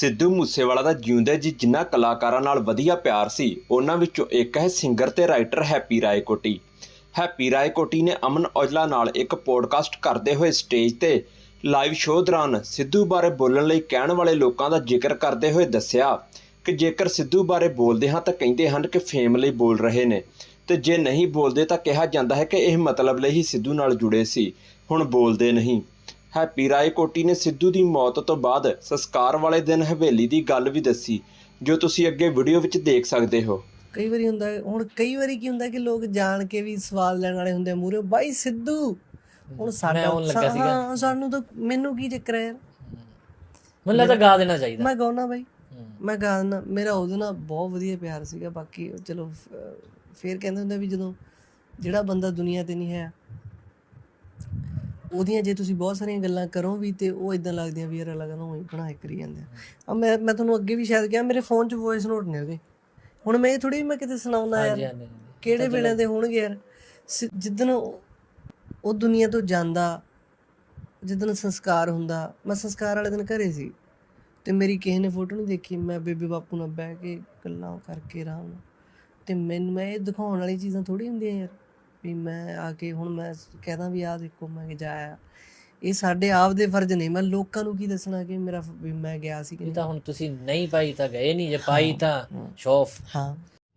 ਸਿੱਧੂ ਮੂਸੇਵਾਲਾ ਦਾ ਜਿਉਂਦੇ ਜੀ ਜਿਨ੍ਹਾਂ ਕਲਾਕਾਰਾਂ ਨਾਲ ਵਧੀਆ ਪਿਆਰ ਸੀ, ਉਹਨਾਂ ਵਿੱਚੋਂ ਇੱਕ ਹੈ ਸਿੰਗਰ ਤੇ writer Happy Raikoti. Happy Raikoti ਨੇ ਅਮਨ ਔਜਲਾ ਨਾਲ ਇੱਕ ਪੋਡਕਾਸਟ ਕਰਦੇ ਹੋਏ ਸਟੇਜ ਤੇ ਲਾਈਵ ਸ਼ੋਅ ਦੌਰਾਨ ਸਿੱਧੂ ਬਾਰੇ ਬੋਲਣ ਲਈ ਕਹਿਣ ਵਾਲੇ ਲੋਕਾਂ ਦਾ ਜ਼ਿਕਰ ਕਰਦੇ ਹੋਏ ਦੱਸਿਆ ਕਿ ਜੇਕਰ ਸਿੱਧੂ ਬਾਰੇ ਬੋਲਦੇ ਹਾਂ ਤਾਂ ਕਹਿੰਦੇ ਹਨ ਕਿ ਫੇਮ ਲਈ ਬੋਲ ਰਹੇ ਨੇ। ਤੇ ਜੇ ਨਹੀਂ ਬੋਲਦੇ ਤਾਂ ਕਿਹਾ ਜਾਂਦਾ ਹੈ ਕਿ ਇਹ ਮਤਲਬ ਲਈ ਹੀ ਸਿੱਧੂ ਨਾਲ ਜੁੜੇ ਸੀ, ਹੁਣ ਬੋਲਦੇ ਨਹੀਂ। ਹੈਪੀ ਰਾਏਕੋਟੀ ਨੇ ਸਿੱਧੂ ਦੀ ਮੌਤ ਤੋਂ ਬਾਅਦ ਸੰਸਕਾਰ ਵਾਲੇ ਦਿਨ ਹਵੇਲੀ ਦੀ ਗੱਲ ਵੀ ਦੱਸੀ ਜੋ ਤੁਸੀਂ ਅੱਗੇ ਵੀਡੀਓ ਵਿੱਚ ਦੇਖ ਸਕਦੇ ਹੋ। ਕਈ ਵਾਰੀ ਹੁੰਦਾ ਹੁਣ ਕਈ ਵਾਰੀ ਕੀ ਹੁੰਦਾ ਕਿ ਲੋਕ ਜਾਣ ਕੇ ਵੀ ਸਵਾਲ ਲੈਣ ਵਾਲੇ ਹੁੰਦੇ ਆ ਮੂਰੇ ਬਾਈ ਸਿੱਧੂ ਹੁਣ ਸਾਡਾ। ਹਾਂ, ਸਾਨੂੰ ਤਾਂ ਮੈਨੂੰ ਕੀ ਚੱਕਰ ਹੈ ਮੈਨੂੰ ਲੱਗਦਾ ਗਾ ਦੇਣਾ ਚਾਹੀਦਾ। ਮੈਂ ਗਾਉਣਾ ਬਾਈ। ਮੈਂ ਗਾਣਾ ਮੇਰਾ ਉਹਦੇ ਨਾਲ ਬਹੁਤ ਵਧੀਆ ਪਿਆਰ ਸੀਗਾ ਬਾਕੀ ਚਲੋ ਫੇਰ ਕਹਿੰਦੇ ਹੁੰਦੇ ਵੀ ਜਦੋਂ ਜਿਹੜਾ ਬੰਦਾ ਦੁਨੀਆ ਤੇ ਨਹੀਂ ਹੈ ਉਹਦੀਆਂ ਜੇ ਤੁਸੀਂ ਬਹੁਤ ਸਾਰੀਆਂ ਗੱਲਾਂ ਕਰੋ ਵੀ ਤੇ ਉਹ ਇਦਾਂ ਲੱਗਦੀਆਂ ਵੀ ਯਾਰ ਲੱਗਦਾ ਉਹ ਬਣਾਏ ਕਰੀ ਜਾਂਦੇ ਆ। ਮੈਂ ਮੈਂ ਤੁਹਾਨੂੰ ਅੱਗੇ ਵੀ ਸ਼ਾਇਦ ਕਿਹਾ ਮੇਰੇ ਫੋਨ 'ਚ ਵੌਇਸ ਨੋਟ ਨੇ ਉਹਦੇ। ਹੁਣ ਮੈਂ ਇਹ ਥੋੜੀ ਮੈਂ ਕਿਤੇ ਸੁਣਾਉਂਦਾ ਹਾਂਜੀ ਯਾਰ। ਕਿਹੜੇ ਵੇਲੇ ਦੇ ਹੋਣਗੇ ਯਾਰ। ਜਿੱਦਣ ਉਹ ਦੁਨੀਆ ਤੋਂ ਜਾਂਦਾ ਜਿੱਦਣ ਸੰਸਕਾਰ ਹੁੰਦਾ ਮੈਂ ਸੰਸਕਾਰ ਵਾਲੇ ਦਿਨ ਘਰੇ ਸੀ ਤੇ ਮੇਰੀ ਕਿਸੇ ਨੇ ਫੋਟੋ ਨਹੀਂ ਦੇਖੀ ਮੈਂ ਬੇਬੇ ਬਾਪੂ ਨਾਲ ਬਹਿ ਕੇ ਗੱਲਾਂ ਕਰਕੇ ਆਰਾਮ ਤੇ ਮੈਨੂੰ ਮੈਂ ਇਹ ਦਿਖਾਉਣ ਵਾਲੀ ਚੀਜ਼ਾਂ ਥੋੜੀ ਹੁੰਦੀਆਂ ਯਾਰ। ਵੀ ਮੈਂ ਆ ਕੇ ਹੁਣ ਮੈਂ ਕਹਦਾ ਵੀ ਆ ਦੇਖੋ ਮੈਂ ਜਾਇਆ ਇਹ ਸਾਡੇ ਆਪ ਦੇ ਫਰਜ਼ ਨੇ। ਮੈਂ ਲੋਕਾਂ ਨੂੰ ਕੀ ਦੱਸਣਾ ਕਿ ਮੇਰਾ ਵੀ ਮੈਂ ਗਿਆ ਸੀ ਕਿ ਇਹ ਨਹੀਂ? ਤਾਂ ਹੁਣ ਤੁਸੀਂ ਨਹੀਂ ਪਾਈ ਤਾਂ ਗਏ ਨਹੀਂ। ਜੇ ਪਾਈ ਤਾਂ ਸ਼ੌਫ ਹਾਂ।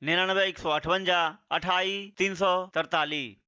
99 158 28 343